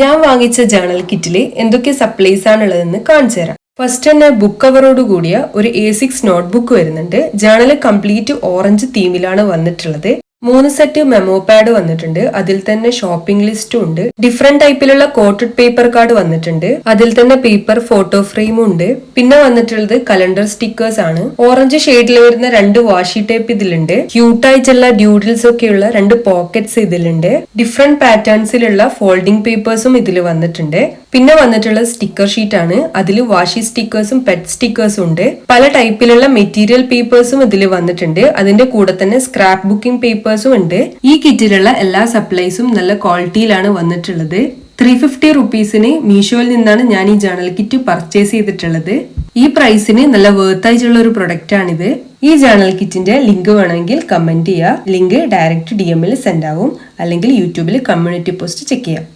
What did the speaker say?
ഞാൻ വാങ്ങിച്ച ജേണൽ കിറ്റിലെ എന്തൊക്കെ സപ്ലൈസ് ആണുള്ളതെന്ന് കാണിച്ചു തരാം. ഫസ്റ്റ് തന്നെ ബുക്ക് കവറോട് കൂടിയ ഒരു എ സിക്സ് നോട്ട്ബുക്ക് വരുന്നുണ്ട്. ജേണൽ കംപ്ലീറ്റ് ഓറഞ്ച് തീമിലാണ് വന്നിട്ടുള്ളത്. മൂന്ന് സെറ്റ് മെമ്മോ പാഡ് വന്നിട്ടുണ്ട്. അതിൽ തന്നെ ഷോപ്പിംഗ് ലിസ്റ്റും ഉണ്ട്. ഡിഫറെന്റ് ടൈപ്പിലുള്ള കോട്ടഡ് പേപ്പർ കാർഡ് വന്നിട്ടുണ്ട്. അതിൽ തന്നെ പേപ്പർ ഫോട്ടോ ഫ്രെയിമും ഉണ്ട്. പിന്നെ വന്നിട്ടുള്ളത് കലണ്ടർ സ്റ്റിക്കേഴ്സ് ആണ്. ഓറഞ്ച് ഷെയ്ഡിൽ വരുന്ന രണ്ട് വാഷി ടേപ്പ് ഇതിലുണ്ട്. ക്യൂട്ടായിട്ടുള്ള ഡ്യൂഡിൽസ് ഒക്കെയുള്ള രണ്ട് പോക്കറ്റ്സ് ഇതിലുണ്ട്. ഡിഫറെന്റ് പാറ്റേൺസിലുള്ള ഫോൾഡിംഗ് പേപ്പേഴ്സും ഇതിൽ വന്നിട്ടുണ്ട്. പിന്നെ വന്നിട്ടുള്ള സ്റ്റിക്കർ ഷീറ്റ് ആണ്. അതിൽ വാഷി സ്റ്റിക്കേഴ്സും പെറ്റ് സ്റ്റിക്കേഴ്സും ഉണ്ട്. പല ടൈപ്പിലുള്ള മെറ്റീരിയൽ പേപ്പേഴ്സും ഇതിൽ വന്നിട്ടുണ്ട്. അതിന്റെ കൂടെ തന്നെ സ്ക്രാപ്പ് ബുക്കിംഗ് പേപ്പേഴ്സും ഉണ്ട്. ഈ കിറ്റിലുള്ള എല്ലാ സപ്ലൈസും നല്ല ക്വാളിറ്റിയിലാണ് വന്നിട്ടുള്ളത്. ത്രീ ഫിഫ്റ്റി റുപ്പീസിന് മീഷോയിൽ നിന്നാണ് ഞാൻ ഈ ജേണൽ കിറ്റ് പർച്ചേസ് ചെയ്തിട്ടുള്ളത്. ഈ പ്രൈസിന് നല്ല വേർത്തായിട്ടുള്ള ഒരു പ്രൊഡക്റ്റ് ആണിത്. ഈ ജേണൽ കിറ്റിന്റെ ലിങ്ക് വേണമെങ്കിൽ കമന്റ് ചെയ്യുക ലിങ്ക് ഡയറക്റ്റ് ഡി എമ്മിൽ സെൻഡ് ആവും. അല്ലെങ്കിൽ യൂട്യൂബിൽ കമ്മ്യൂണിറ്റി പോസ്റ്റ് ചെക്ക് ചെയ്യാം.